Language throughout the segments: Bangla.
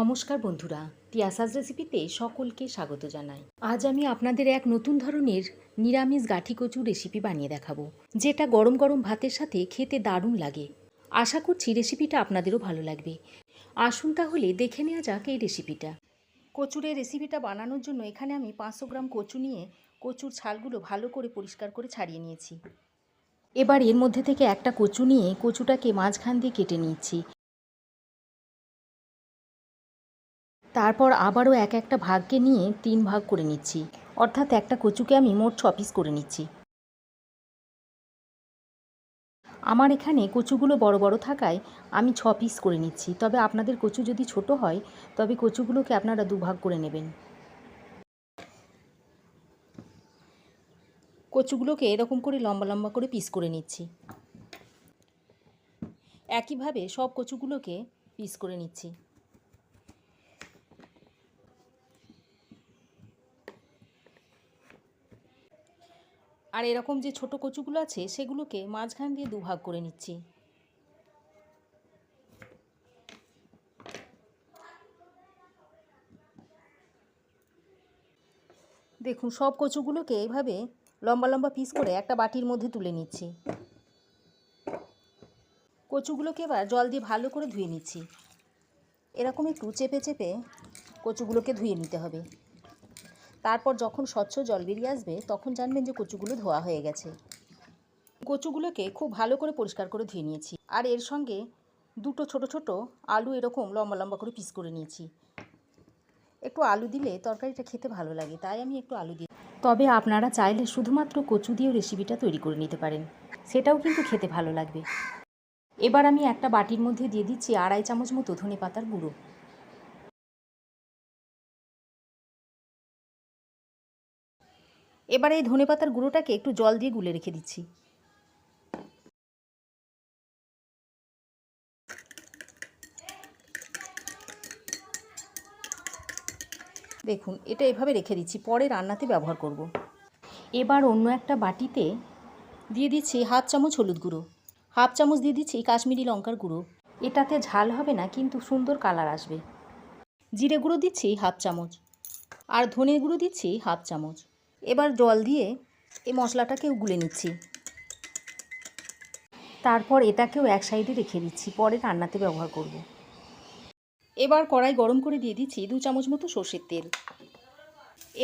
নমস্কার বন্ধুরা, তিয়াসাজ রেসিপিতে সকলকে স্বাগত জানাই। আজ আমি আপনাদের এক নতুন ধরনের নিরামিষ গাঠি কচু রেসিপি বানিয়ে দেখাবো, যেটা গরম গরম ভাতের সাথে খেতে দারুণ লাগে। আশা করছি রেসিপিটা আপনাদেরও ভালো লাগবে। আসুন তাহলে দেখে নেওয়া যাক এই রেসিপিটা। কচুরের রেসিপিটা বানানোর জন্য এখানে আমি পাঁচশো গ্রাম কচু নিয়ে কচুর ছালগুলো ভালো করে পরিষ্কার করে ছাড়িয়ে নিয়েছি। এবার এর মধ্যে থেকে একটা কচু নিয়ে কচুটাকে মাঝখান দিয়ে কেটে নিচ্ছি। তারপর আবারও এক একটা ভাগকে নিয়ে তিন ভাগ করে নিচ্ছি। অর্থাৎ একটা কচুকে আমি মোট ছ পিস করে নিচ্ছি। আমার এখানে কচুগুলো বড় বড় থাকায় আমি ছ পিস করে নিচ্ছি। তবে আপনাদের কচু যদি ছোট হয়, তবে কচুগুলোকে আপনারা দুভাগ করে নেবেন। কচুগুলোকে এরকম করে লম্বা লম্বা করে পিস করে নিচ্ছি। একইভাবে সব কচুগুলোকে পিস করে নিচ্ছি। আর এরকম যে ছোট কচুগুলো আছে, সেগুলোকে মাঝখান দিয়ে দুভাগ করে নিচ্ছি। দেখুন, সব কচুগুলোকে এইভাবে লম্বা লম্বা পিস করে একটা বাটির মধ্যে তুলে নিচ্ছি। কচুগুলোকে এবার জল দিয়ে ভালো করে ধুয়ে নিচ্ছি। এরকম একটু চেপে চেপে কচুগুলোকে ধুয়ে নিতে হবে। তারপর যখন স্বচ্ছ জল বেরিয়ে আসবে, তখন জানবেন যে কচুগুলো ধোয়া হয়ে গেছে। কচুগুলোকে খুব ভালো করে পরিষ্কার করে ধুয়ে নিয়েছি। আর এর সঙ্গে দুটো ছোট ছোট আলু এরকম লম্বা লম্বা করে পিস করে নিয়েছি। একটু আলু দিলে তরকারিটা খেতে ভালো লাগে, তাই আমি একটু আলু দিই তবে আপনারা চাইলে শুধুমাত্র কচু দিয়েও রেসিপিটা তৈরি করে নিতে পারেন। সেটাও কিন্তু খেতে ভালো লাগবে। এবার আমি একটা বাটির মধ্যে দিয়ে দিচ্ছি আড়াই চামচ মতো ধনে পাতার গুঁড়ো। এবার এই ধনে পাতার গুঁড়োটাকে একটু জল দিয়ে গুলে রেখে দিচ্ছি। দেখুন, এটা এভাবে রেখে দিচ্ছি, পরে রান্নাতে ব্যবহার করব। এবার অন্য একটা বাটিতে দিয়ে দিচ্ছি হাফ চামচ হলুদ গুঁড়ো, হাফ চামচ দিয়ে দিচ্ছি কাশ্মীরি লঙ্কার গুঁড়ো। এটাতে ঝাল হবে না, কিন্তু সুন্দর কালার আসবে। জিরে গুঁড়ো দিচ্ছি হাফ চামচ, আর ধনে গুঁড়ো দিচ্ছি হাফ চামচ। এবার জল দিয়ে এই মশলাটাকেও গুলে নিচ্ছি। তারপর এটাকেও এক সাইডে রেখে দিচ্ছি, পরে রান্নাতে ব্যবহার করব। এবার কড়াই গরম করে দিয়ে দিচ্ছি দু চামচ মতো সর্ষের তেল।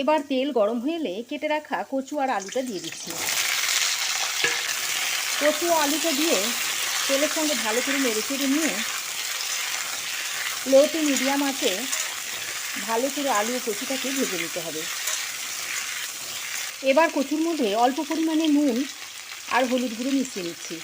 এবার তেল গরম হয়ে এলে কেটে রাখা কচু আর আলুটা দিয়ে দিচ্ছি। কচু আলুটা দিয়ে তেলের সঙ্গে ভালো করে নেড়ে চেড়ে নিয়ে লো মিডিয়াম আছে ভালো করে আলু কচুটাকে ভেজে নিতে হবে। এবার কচুর মধ্যে অল্প পরিমাণে নুন আর হলুদ গুঁড়ো মিশিয়ে নিচ্ছি।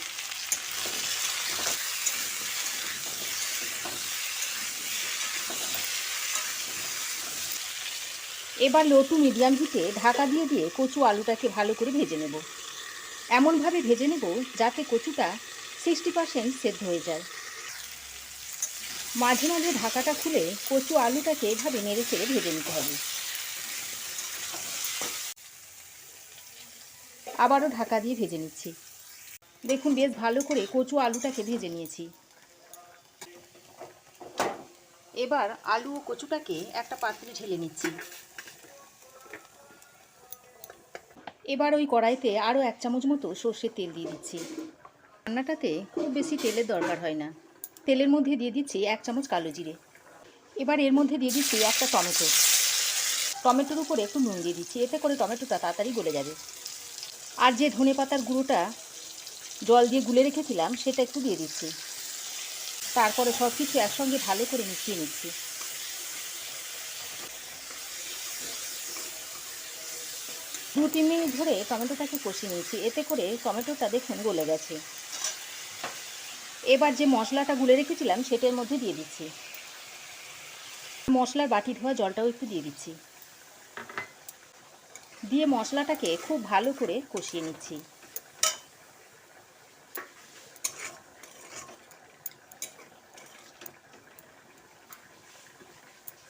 এবার লো টু মিডিয়াম হিটে ঢাকা দিয়ে দিয়ে কচু আলুটাকে ভালো করে ভেজে নেব। এমনভাবে ভেজে নেব যাতে কচুটা সিক্সটি পারসেন্ট সেদ্ধ হয়ে যায়। মাঝে মাঝে ঢাকাটা খুলে কচু আলুটাকে এভাবে নেড়ে চেড়ে ভেজে নিতে হবে। আবারও ঢাকা দিয়ে ভেজে নিচ্ছি। দেখুন, বেশ ভালো করে কচু আলুটাকে ভেজে নিয়েছি। এবার আলু ও কচুটাকে একটা পাত্রে ঢেলে নিচ্ছি। এবার ওই কড়াইতে আরও এক চামচ মতো সর্ষের তেল দিয়ে দিচ্ছি। রান্নাটাতে খুব বেশি তেলের দরকার হয় না। তেলের মধ্যে দিয়ে দিচ্ছি এক চামচ কালো জিরে। এবার এর মধ্যে দিয়ে দিচ্ছি একটা টমেটো। টমেটোর উপরে একটু নুন দিয়ে দিচ্ছি। এতে করে টমেটোটা তাড়াতাড়ি গলে যাবে। আর যে ধনে পাতার গুঁড়োটা জল দিয়ে গুলে রেখেছিলাম, সেটা একটু দিয়ে দিচ্ছি। তারপরে সব কিছু একসঙ্গে ভালো করে মিশিয়ে নিচ্ছি। দু তিন মিনিট ধরে টমেটোটাকে কষিয়ে নিয়েছি। এতে করে টমেটোটা দেখুন গলে গেছে। এবার যে মশলাটা গুলে রেখেছিলাম, সেটার মধ্যে দিয়ে দিচ্ছি। মশলার বাটি ধোয়া জলটাও একটু দিয়ে দিচ্ছি। দিয়ে মশলাটাকে খুব ভালো করে কষিয়ে নিচ্ছি।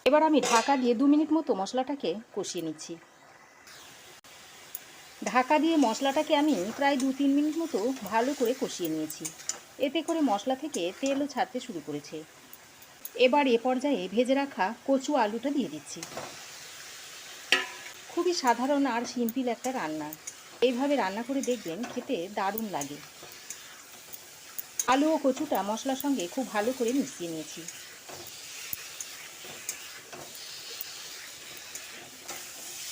এবার আমি ঢাকা দিয়ে দু মিনিট মতো মশলাটাকে কষিয়ে নিচ্ছি। ঢাকা দিয়ে মশলাটাকে আমি প্রায় দু তিন মিনিট মতো ভালো করে কষিয়ে নিয়েছি। এতে করে মশলা থেকে তেলও ছাড়তে শুরু করেছে। এবার এ পর্যায়ে ভেজে রাখা কচু আলুটা দিয়ে দিচ্ছি। খুবই সাধারণ আর সিম্পল একটা রান্না। এইভাবে রান্না করে দেখবেন খেতে দারুণ লাগে। আলু ও কচুটা মশলার সঙ্গে খুব ভালো করে মিশিয়ে নিয়েছি।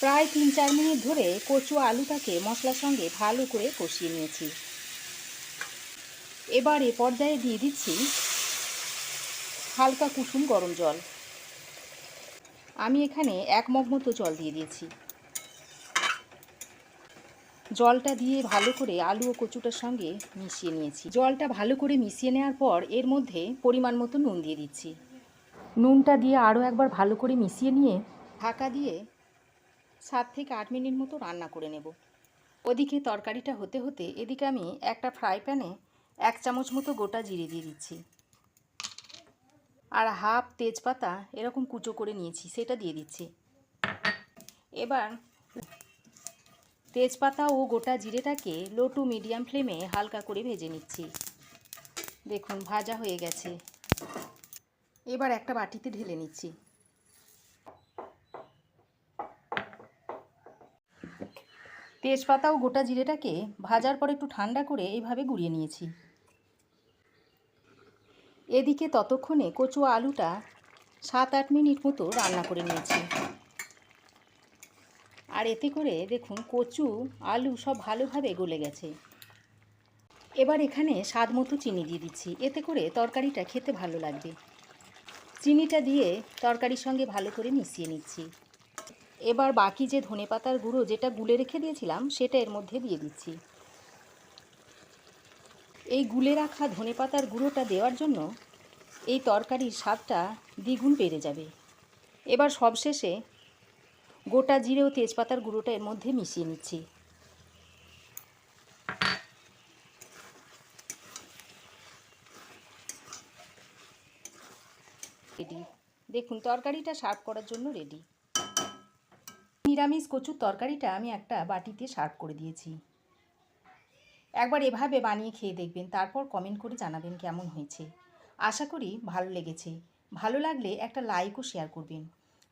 প্রায় তিন চার মিনিট ধরে কচু আলুটাকে মশলার সঙ্গে ভালো করে কষিয়ে নিয়েছি। এবার এ পর্যায়ে দিয়ে দিচ্ছি হালকা কুসুম গরম জল। আমি এখানে এক মগ মতো জল দিয়ে দিয়েছি। জলটা দিয়ে ভালো করে আলু ও কচুটার সঙ্গে মিশিয়ে নিয়েছি। জলটা ভালো করে মিশিয়ে নেওয়ার পর এর মধ্যে পরিমাণ মতো নুন দিয়ে দিচ্ছি। নুনটা দিয়ে আরও একবার ভালো করে মিশিয়ে নিয়ে ঢাকা দিয়ে সাত থেকে আট মিনিট মতো রান্না করে নেব। ওদিকে তরকারিটা হতে হতে এদিকে আমি একটা ফ্রাই প্যানে এক চামচ মতো গোটা জিরে দিয়ে দিচ্ছি। আর হাফ তেজপাতা এরকম কুচো করে নিয়েছি, সেটা দিয়ে দিচ্ছি। এবার তেজপাতা ও গোটা জিরেটাকে লো টু মিডিয়াম ফ্লেমে হালকা করে ভেজে নিচ্ছি। দেখুন, ভাজা হয়ে গেছে। এবার একটা বাটিতে ঢেলে নিচ্ছি। তেজপাতা ও গোটা জিরেটাকে ভাজার পর একটু ঠান্ডা করে এইভাবে গুঁড়িয়ে নিয়েছি। এদিকে ততক্ষণে কচু আলুটা সাত আট মিনিট মতো রান্না করে নিয়েছি। আর এতে করে দেখুন কচু, আলু সব ভালোভাবে গলে গেছে। এবার এখানে স্বাদ মতো চিনি দিয়ে দিচ্ছি। এতে করে তরকারিটা খেতে ভালো লাগবে। চিনিটা দিয়ে তরকারির সঙ্গে ভালো করে মিশিয়ে নিচ্ছি। এবার বাকি যে ধনেপাতার গুঁড়ো যেটা গুলে রেখে দিয়েছিলাম, সেটা এর মধ্যে দিয়ে দিচ্ছি। এই গুলে রাখা ধনেপাতার গুঁড়োটা দেওয়ার জন্য এই তরকারির স্বাদটা দ্বিগুণ বেড়ে যাবে। এবার সবশেষে গোটা জিরে ও তেজপাতার গুঁড়োটা এর মধ্যে মিশিয়ে নিচ্ছি। রেডি দেখুন, তরকারিটা সার্ভ করার জন্য রেডি নিরামিষ কচুর তরকারিটা আমি একটা বাটিতে সার্ভ করে দিয়েছি। একবার এভাবে বানিয়ে খেয়ে দেখবেন, তারপর কমেন্ট করে জানাবেন কেমন হয়েছে। আশা করি ভালো লেগেছে। ভালো লাগলে একটা লাইক ও শেয়ার করবেন।